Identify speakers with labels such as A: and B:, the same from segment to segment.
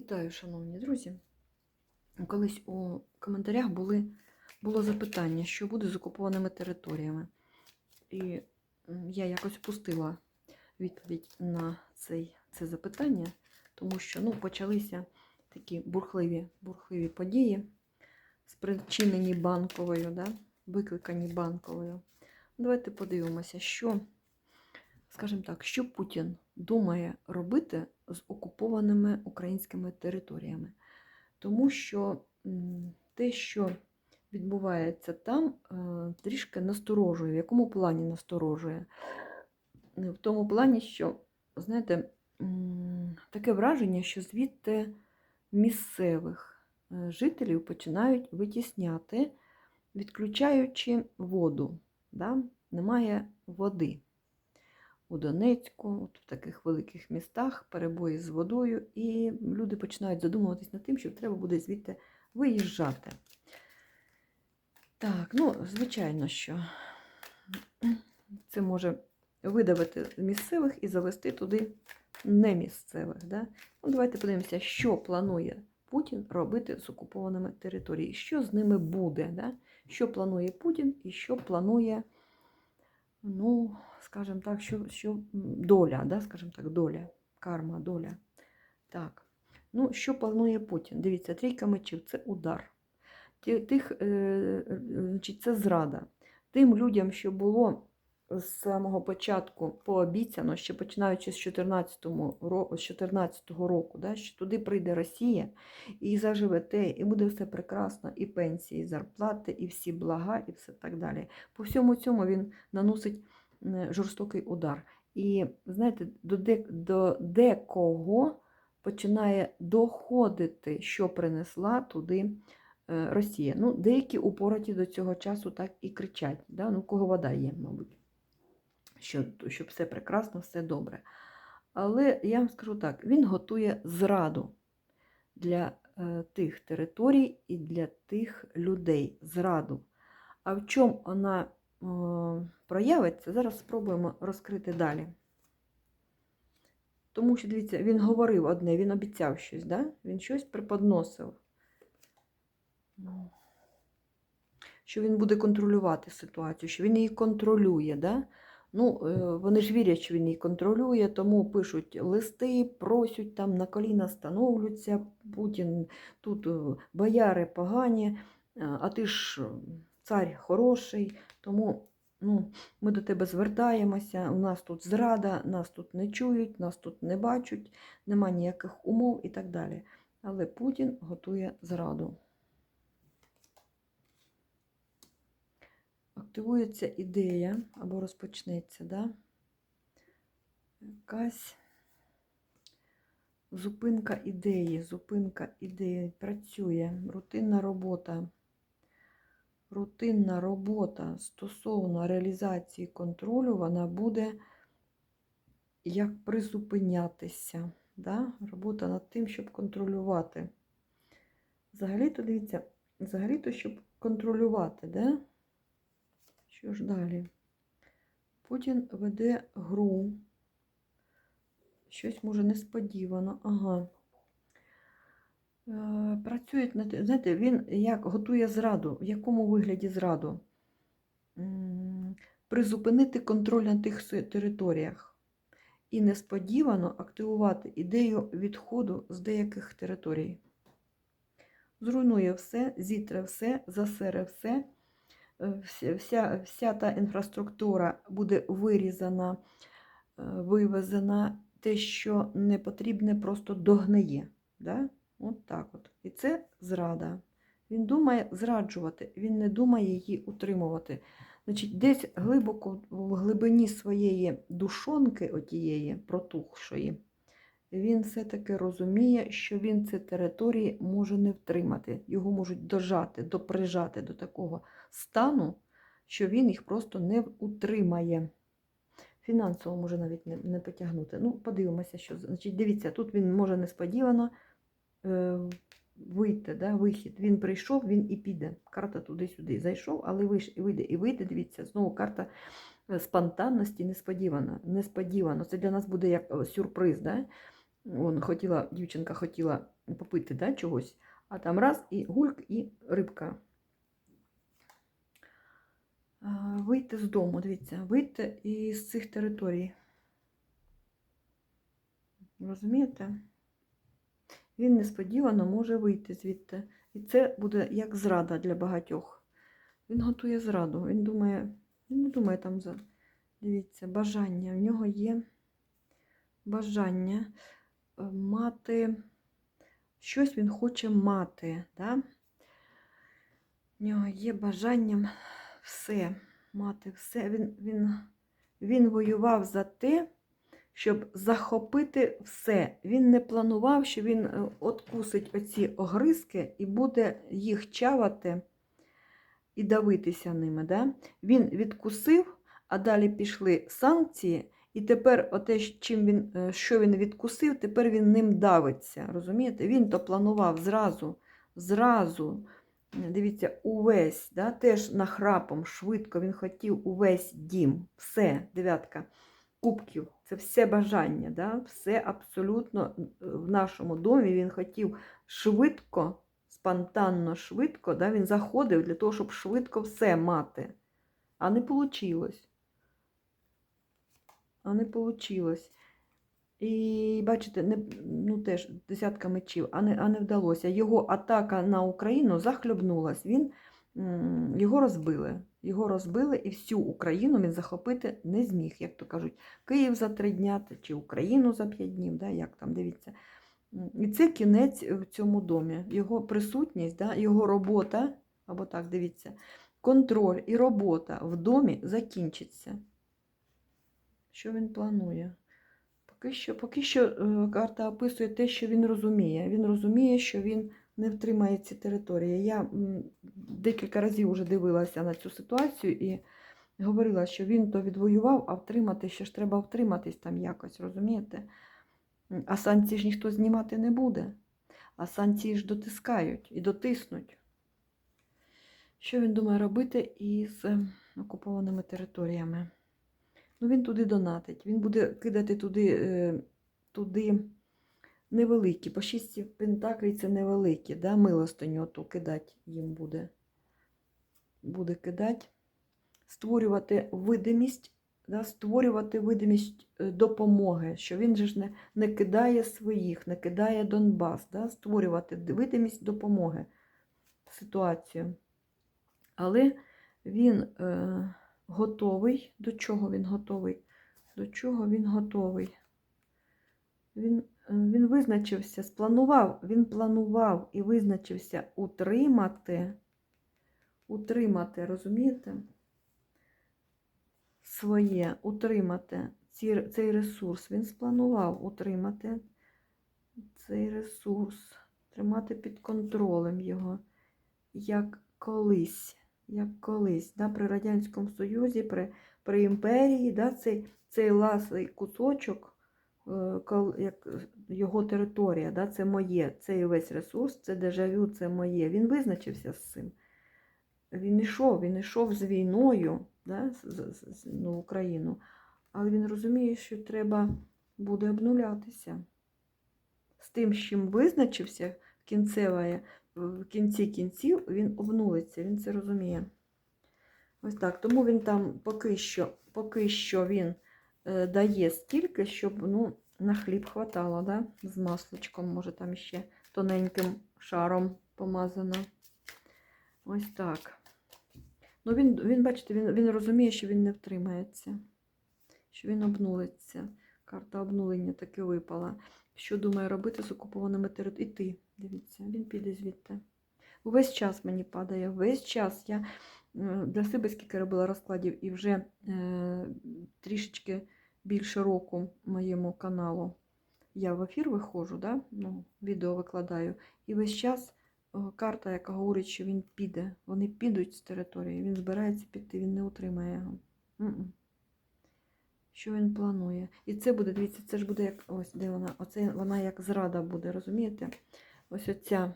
A: Вітаю, шановні друзі. Колись у коментарях були, було запитання, що буде з окупованими територіями. І я якось впустила відповідь на цей, це запитання, тому що ну, почалися такі бурхливі, бурхливі події, спричинені банковою, да? викликані банковою. Давайте подивимося, що, скажімо так, що Путін думає робити з окупованими українськими територіями. Тому що те, що відбувається там, е, трішки насторожує. В якому плані насторожує? В тому плані, що, знаєте, таке враження, що звідти місцевих е, жителів починають витісняти, відключаючи воду. Да? Немає води. У Донецьку, от в таких великих містах, перебої з водою, і люди починають задумуватись над тим, що треба буде звідти виїжджати. Так, ну, звичайно, що це може видавити місцевих і завести туди немісцевих. Да? Ну, давайте подивимося, що планує Путін робити з окупованими територіями, що з ними буде, да? що планує Путін і що планує, ну, скажімо так, що, що доля, да? скажімо так, доля, карма, доля. Так. Ну, що планує Путін? Дивіться, трійка мечів це удар. Тих, е, е, значить, це зрада. Тим людям, що було з самого початку пообіцяно, ще починаючи з 14 ро- з 14-го року, да, що туди прийде Росія і заживе те, і буде все прекрасно, і пенсії, і зарплати, і всі блага, і все так далі. По всьому цьому він наносить жорстокий удар. І знаєте, до, де, до декого починає доходити, що принесла туди е, Росія. Ну, деякі упораті до цього часу так і кричать. Да? Ну, кого вода є, мабуть, що, що все прекрасно, все добре. Але я вам скажу так: він готує зраду для е, тих територій і для тих людей. Зраду. А в чому вона проявиться, зараз спробуємо розкрити далі. Тому що, дивіться, він говорив одне, він обіцяв щось, да? він щось преподносив. Ну, Що він буде контролювати ситуацію, що він її контролює. Да? Ну, е, вони ж вірять, що він її контролює, тому пишуть листи, просять там на коліна становлються. Путін тут е, бояри погані, е, а ти ж е, цар хороший, тому ну, ми до тебе звертаємося, у нас тут зрада, нас тут не чують, нас тут не бачать, нема ніяких умов і так далі. Але Путін готує зраду. Активується ідея або розпочнеться, да? якась зупинка ідеї, зупинка ідеї працює, рутинна робота. Рутинна робота стосовно реалізації контролю, вона буде як призупинятися. Да? Робота над тим, щоб контролювати. Взагалі-то, дивіться, взагалі-то, щоб контролювати, да? Що ж далі? Путін веде гру. Щось може несподівано. Ага. Е, Працюють над. Знаєте, він як готує зраду. В якому вигляді зраду? Призупинити контроль на тих територіях. І несподівано активувати ідею відходу з деяких територій. Зруйнує все, зітре все, засере все. Е, вся, вся, вся та інфраструктура буде вирізана, е, вивезена, те, що не потрібне, просто догниє. Да? От так от. І це зрада. Він думає зраджувати, він не думає її утримувати. Значить, десь глибоко в глибині своєї душонки, отієї протухшої, він все-таки розуміє, що він ці території може не втримати. Його можуть дожати, доприжати до такого стану, що він їх просто не утримає. Фінансово може навіть не, не потягнути. Ну, подивимося, що. Значить, дивіться, тут він може несподівано вийти, да, вихід. Він прийшов, він і піде. Карта туди-сюди зайшов, але вийде, і вийде, дивіться, знову карта е, спонтанності несподівано. несподівано. Це для нас буде як е, сюрприз. Да? Вон, хотіла, дівчинка хотіла попити да, чогось, а там раз і гульк, і рибка. Вийти з дому, дивіться, вийти із цих територій. Розумієте? Він несподівано може вийти звідти. І це буде як зрада для багатьох. Він готує зраду. Він думає, він не думає там за. Дивіться, бажання. В нього є бажання е, мати. Щось він хоче мати. Да? В нього є бажанням все, мати все. Він, він, він воював за те, щоб захопити все. Він не планував, що він е, откусить оці огризки і буде їх чавати і давитися ними. Да? Він відкусив, а далі пішли санкції, і тепер він, е, що він відкусив, тепер він ним давиться. Розумієте? Він то планував зразу, зразу. Дивіться, увесь, да, теж нахрапом, швидко він хотів увесь дім. Все, дев'ятка кубків. Це все бажання, да? все абсолютно в нашому домі він хотів швидко, спонтанно, швидко. Да? Він заходив для того, щоб швидко все мати. А не вийшло. А не вийшло. І бачите, не, ну теж десятка мечів, а не, а не вдалося. Його атака на Україну захлюбнулась. Він, його розбили. Його розбили і всю Україну він захопити не зміг, як то кажуть, Київ за три дня чи Україну за п'ять днів, да, як там, дивіться. І це кінець в цьому домі. Його присутність, да, його робота, або так, дивіться, контроль і робота в домі закінчиться. Що він планує? Поки що, поки що е, карта описує те, що він розуміє. Він розуміє, що він не втримає ці території. Я декілька разів вже дивилася на цю ситуацію і говорила, що він то відвоював, а втримати ще ж треба втриматись там якось, розумієте? А санкції ж ніхто знімати не буде. А санкції ж дотискають і дотиснуть. Що він думає робити із е, окупованими територіями? Ну, він туди донатить. Він буде кидати туди, е, туди невеликі. По шісті пентаклей це невеликі, да? милостиню оту кидати їм буде. Буде кидати, створювати видимість, да? створювати видимість е, допомоги, що він же ж не, не кидає своїх, не кидає Донбас, да? створювати видимість допомоги ситуацію. Але він. Е, готовий. До чого він готовий? До чого він готовий? Він, він визначився, спланував, він планував і визначився утримати, утримати, розумієте? Своє, утримати ці, цей ресурс. Він спланував утримати цей ресурс, тримати під контролем його, як колись як колись, да, при Радянському Союзі, при при імперії, да, цей цей ласий кусочок, е, як його територія, да, це моє, цей весь ресурс, це дежавю, це моє. Він визначився з цим. Він йшов, він йшов з війною да, з, з, з, ну, Україну, але він розуміє, що треба буде обнулятися. З тим, з чим визначився кінцеве в кінці кінців він обнулиться, він це розуміє. Ось так. Тому він там поки що поки що він е, дає стільки, щоб ну, на хліб хватало, да? з масличком, може там ще тоненьким шаром помазано. Ось так. Ну, він, він бачите, він, він розуміє, що він не втримається, що він обнулиться. Карта обнулення таки випала. Що думає робити з окупованими територіями? Іти, дивіться, він піде звідти. Увесь час мені падає, весь час. Я е, для себе скільки робила розкладів і вже е, трішечки більше року моєму каналу. Я в ефір виходжу, да? ну, відео викладаю. І весь час карта, яка говорить, що він піде. Вони підуть з території, він збирається піти, він не утримає його. М -м що він планує. І це буде, дивіться, це ж буде як ось де вона, оце вона як зрада буде, розумієте? Ось оця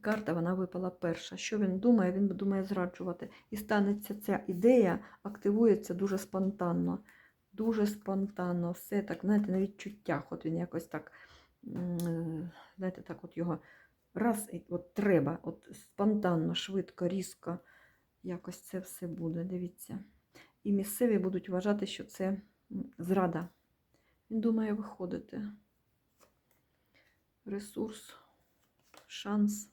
A: карта, вона випала перша. Що він думає? Він думає зраджувати. І станеться ця ідея, активується дуже спонтанно. Дуже спонтанно, все так, знаєте, на відчуттях. От він якось так, е, знаєте, так от його раз, і от треба, от спонтанно, швидко, різко, якось це все буде, дивіться. І місцеві будуть вважати, що це зрада. Він думає виходити. Ресурс, шанс.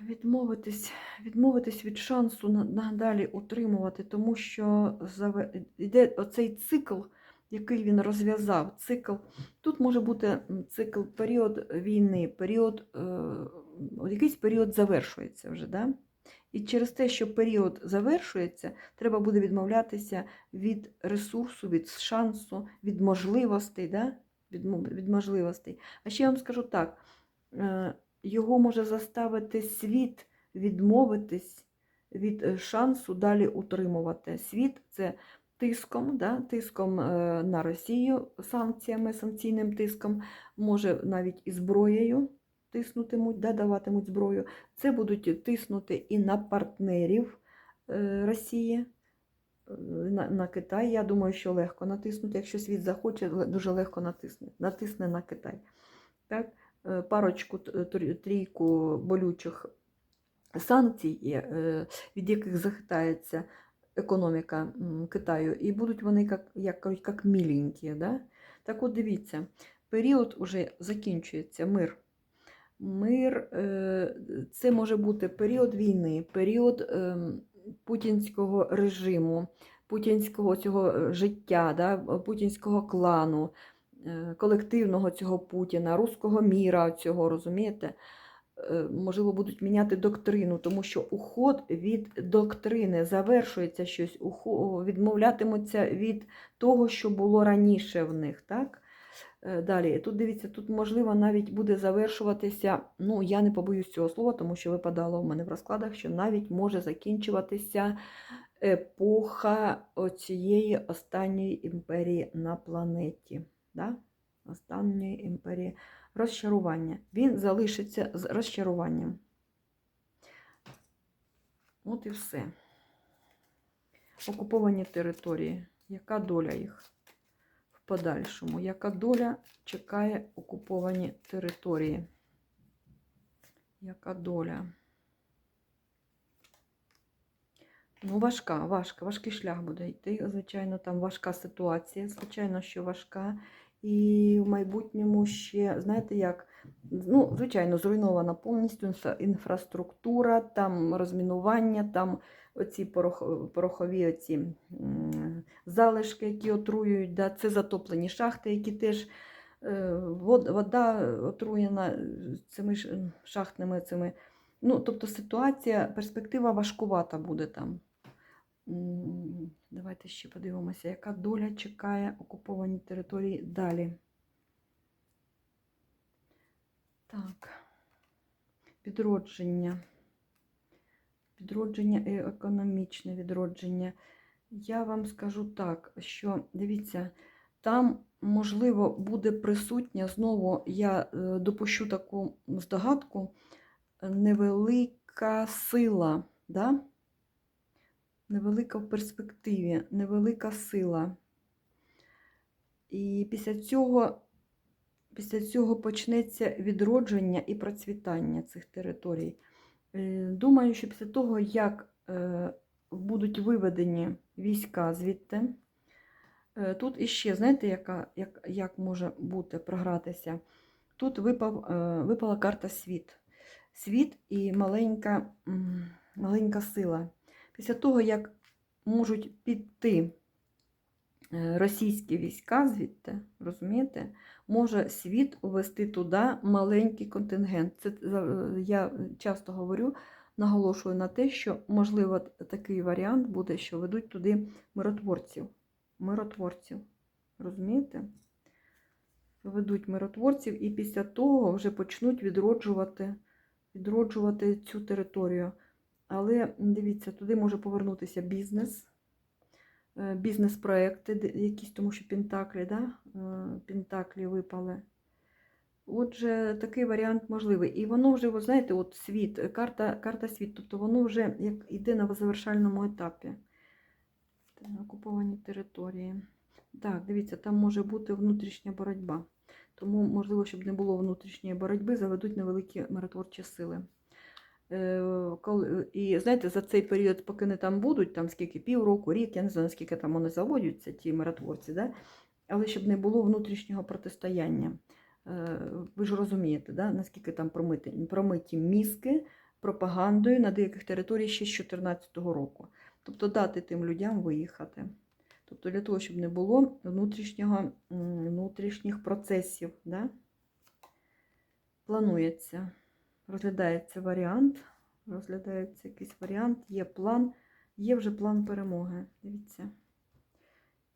A: Відмовитись, відмовитись від шансу надалі утримувати, тому що йде оцей цикл, який він розв'язав. Цикл. Тут може бути цикл період війни, період, е, якийсь період завершується вже. Да? І через те, що період завершується, треба буде відмовлятися від ресурсу, від шансу, від можливостей. Да? Від, від можливостей. А ще я вам скажу так. е, його може заставити світ відмовитись від е, шансу далі утримувати. Світ це тиском, да, тиском е, на Росію, санкціями, санкційним тиском, може навіть і зброєю тиснутимуть, да, даватимуть зброю. Це будуть тиснути і на партнерів е, Росії. На, на Китай, я думаю, що легко натиснути. Якщо світ захоче, дуже легко натисне. Натисне на Китай. Так? Е, парочку трійку болючих санкцій, е, від яких захитається економіка Китаю, і будуть вони, як, як як міленькі. Да? Так от дивіться, період уже закінчується, мир. Мир е, це може бути період війни, період ем, путінського режиму, путінського цього е, життя, да, путінського клану, е, колективного цього Путіна, руського міра цього, розумієте? Е, Можливо, будуть міняти доктрину, тому що уход від доктрини завершується щось, відмовлятимуться від того, що було раніше в них. так? Е, Далі, тут дивіться, тут можливо навіть буде завершуватися, ну я не побоюсь цього слова, тому що випадало в мене в розкладах, що навіть може закінчуватися епоха оцієї останньої імперії на планеті. Да? Останньої імперії розчарування. Він залишиться з розчаруванням. От і все. Окуповані території. Яка доля їх? в подальшому. Яка доля чекає окуповані території? Яка доля? Ну, важка, важка, важкий шлях буде йти. Звичайно, там важка ситуація, звичайно, що важка. І в майбутньому ще, знаєте, як, ну, звичайно, зруйнована повністю інфраструктура, там розмінування, там оці порох- порохові оці залишки, які отруюють, да, це затоплені шахти, які теж е, вода отруєна е, цими шахтними цими. Ну, тобто ситуація, перспектива важкувата буде там. Давайте ще подивимося, яка доля чекає окуповані території далі. Так, відродження. Відродження і економічне відродження. Я вам скажу так, що дивіться, там, можливо, буде присутня, знову я е, допущу таку здогадку, невелика сила, да? Невелика в перспективі, невелика сила. І після цього, після цього почнеться відродження і процвітання цих територій. Е, Думаю, що після того, як е, будуть виведені війська звідти, е, тут іще, знаєте, яка, як, як може бути програтися? Тут випав, випала карта світ. Світ і маленька, маленька сила. Після того, як можуть піти е, російські війська звідти, розумієте, може світ увести туди маленький контингент. Це я часто говорю, наголошую на те, що можливо такий варіант буде, що ведуть туди миротворців. Миротворців. Розумієте? Ведуть миротворців і після того вже почнуть відроджувати, відроджувати цю територію. Але дивіться, туди може повернутися бізнес, е, бізнес-проекти, якісь, тому що Пентаклі, да? е, Пентаклі випали. Отже, такий варіант можливий. І воно вже, ви знаєте, от світ, карта, карта світ, тобто воно вже як йде на завершальному етапі. Окупованій території. Так, дивіться, там може бути внутрішня боротьба. Тому, можливо, щоб не було внутрішньої боротьби, заведуть невеликі миротворчі сили. Е, коли- І знаєте, за цей період, поки не там будуть, там скільки півроку, рік, я не знаю, наскільки там вони заводяться, ті миротворці, да? але щоб не було внутрішнього протистояння. Е, Ви ж розумієте, да? наскільки там промиті, промиті мізки пропагандою на деяких територіях ще з 2014 року. Тобто дати тим людям виїхати. Тобто для того, щоб не було внутрішнього, внутрішніх процесів. Да? Планується, розглядається варіант, розглядається якийсь варіант, є план, є вже план перемоги. Дивіться.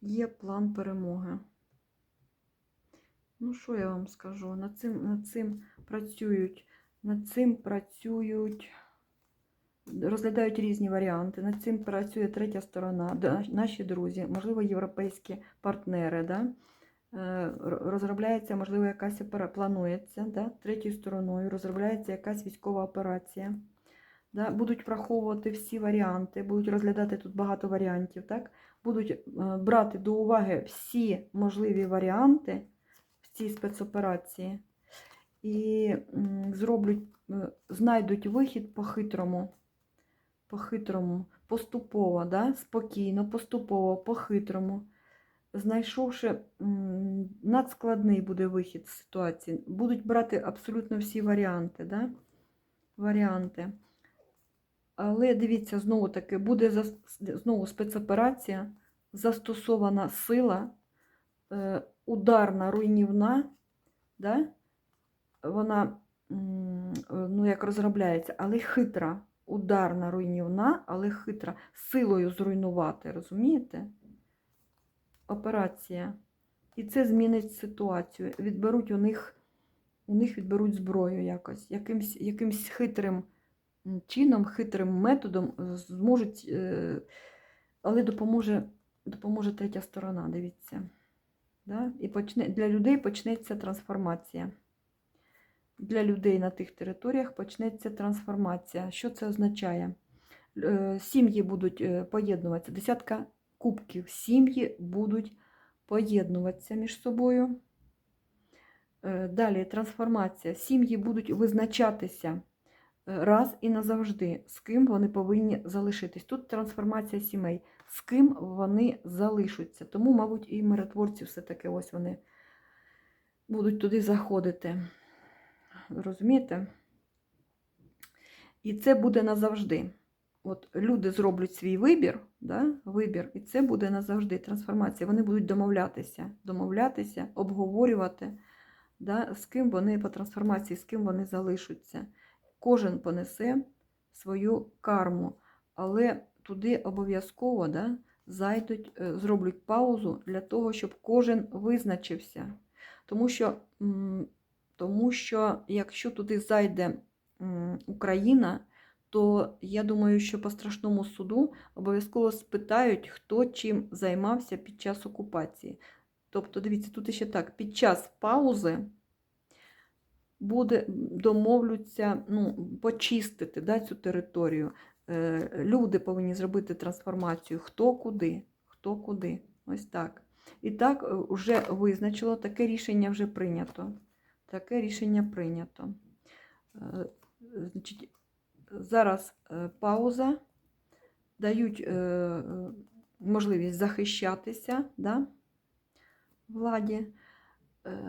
A: Є план перемоги. Ну, що я вам скажу? Над цим, над цим працюють, над цим працюють, розглядають різні варіанти. Над цим працює третя сторона, наші друзі, можливо, європейські партнери. Да? Е, Розробляється, можливо, якась опера... планується да? третьою стороною, розробляється якась військова операція. Да? Будуть враховувати всі варіанти, будуть розглядати тут багато варіантів, так? будуть е, брати до уваги всі можливі варіанти в цій спецоперації і зроблять, е, знайдуть вихід по-хитрому, по-хитрому, поступово, да? спокійно, поступово, по-хитрому. Знайшовши надскладний буде вихід з ситуації, будуть брати абсолютно всі варіанти. Да? варіанти. Але дивіться, знову таки, буде знову спецоперація, застосована сила, е, ударна, руйнівна, да? вона ну, як розробляється, але хитра, ударна, руйнівна, але хитра, силою зруйнувати, розумієте? Операція. І це змінить ситуацію. Відберуть у них, у них відберуть зброю якось, якимсь, якимсь хитрим чином, хитрим методом зможуть, е, але допоможе, допоможе третя сторона, дивіться. Да? І почне, для людей почнеться трансформація. Для людей на тих територіях почнеться трансформація. Що це означає? Е, Сім'ї будуть е, поєднуватися, десятка кубків, сім'ї будуть поєднуватися між собою. Е, Далі трансформація. Сім'ї будуть визначатися е, раз і назавжди, з ким вони повинні залишитись. Тут трансформація сімей, з ким вони залишаться. Тому, мабуть, і миротворці все-таки ось вони будуть туди заходити. Розумієте? І це буде назавжди. От люди зроблять свій вибір, да? вибір, і це буде назавжди трансформація. Вони будуть домовлятися, домовлятися, обговорювати, да? з ким вони по трансформації, з ким вони залишаться. Кожен понесе свою карму, але туди обов'язково да, зайдуть, е, зроблять паузу для того, щоб кожен визначився. Тому що, тому що якщо туди зайде Україна, то я думаю, що по страшному суду обов'язково спитають, хто чим займався під час окупації. Тобто, дивіться, тут ще так: під час паузи буде домовлються ну, почистити да, цю територію. Е, Люди повинні зробити трансформацію хто куди, хто куди. Ось так. І так е, вже визначило, таке рішення вже прийнято. Таке рішення прийнято. Е, Значить, зараз е, пауза, дають е, е, можливість захищатися да, владі.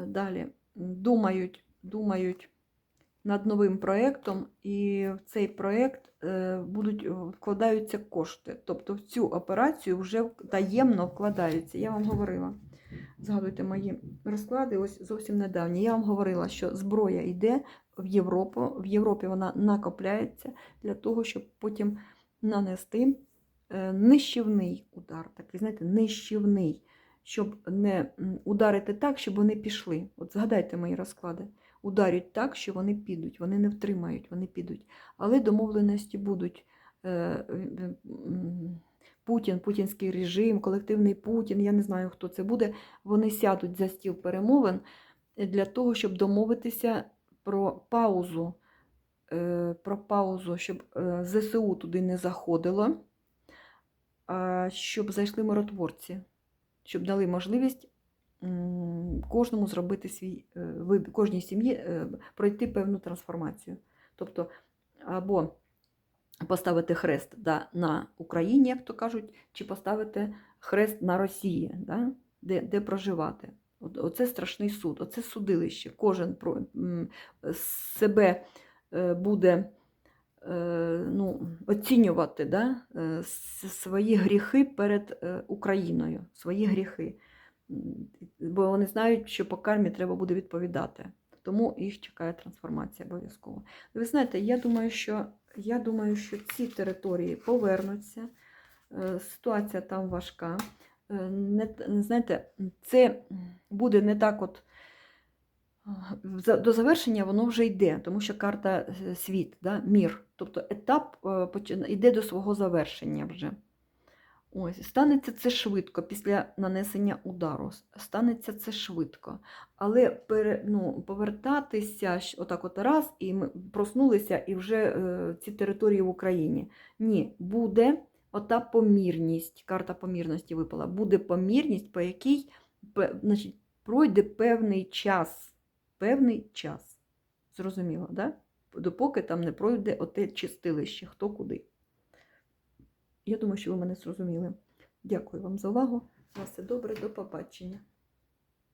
A: Далі думають, думають над новим проєктом, і в цей проєкт будуть вкладаються кошти. Тобто в цю операцію вже таємно вкладаються. Я вам говорила. Згадуйте мої розклади, ось зовсім недавні. Я вам говорила, що зброя йде в Європу. В Європі вона накопляється для того, щоб потім нанести е, нищівний удар. Такий, знаєте, нищівний, щоб не ударити так, щоб вони пішли. От згадайте мої розклади. Ударять так, що вони підуть, вони не втримають, вони підуть. Але домовленості будуть. Е, е, Путін, путінський режим, колективний Путін, я не знаю, хто це буде. Вони сядуть за стіл перемовин для того, щоб домовитися про паузу, е, про паузу, щоб е, ЗСУ туди не заходило, щоб зайшли миротворці, щоб дали можливість кожному зробити свій е, вибір, кожній сім'ї пройти певну трансформацію. Тобто, або поставити хрест да, на Україні, як то кажуть, чи поставити хрест на Росії, да, де, де проживати. Оце страшний суд, оце судилище. Кожен себе е, буде е, ну, оцінювати да, е, свої гріхи перед Україною, свої гріхи. Бо вони знають, що по кармі треба буде відповідати. Тому їх чекає трансформація обов'язково. Ви знаєте, я думаю, що, я думаю, що ці території повернуться. Ситуація там важка. Е, Не, знаєте, це буде не так от до завершення воно вже йде, тому що карта е, світ, да, мір. Тобто етап е, йде до свого завершення вже. Ось, станеться це швидко після нанесення удару. Станеться це швидко. Але пере, ну, повертатися отак от раз, і ми проснулися, і вже е, ці території в Україні. Ні, буде ота помірність, карта помірності випала. Буде помірність, по якій значить, пройде певний час. Певний час. Зрозуміло, да? Допоки там не пройде оте чистилище, хто куди. Я думаю, що ви мене зрозуміли. Дякую вам за увагу. На все добре, до побачення.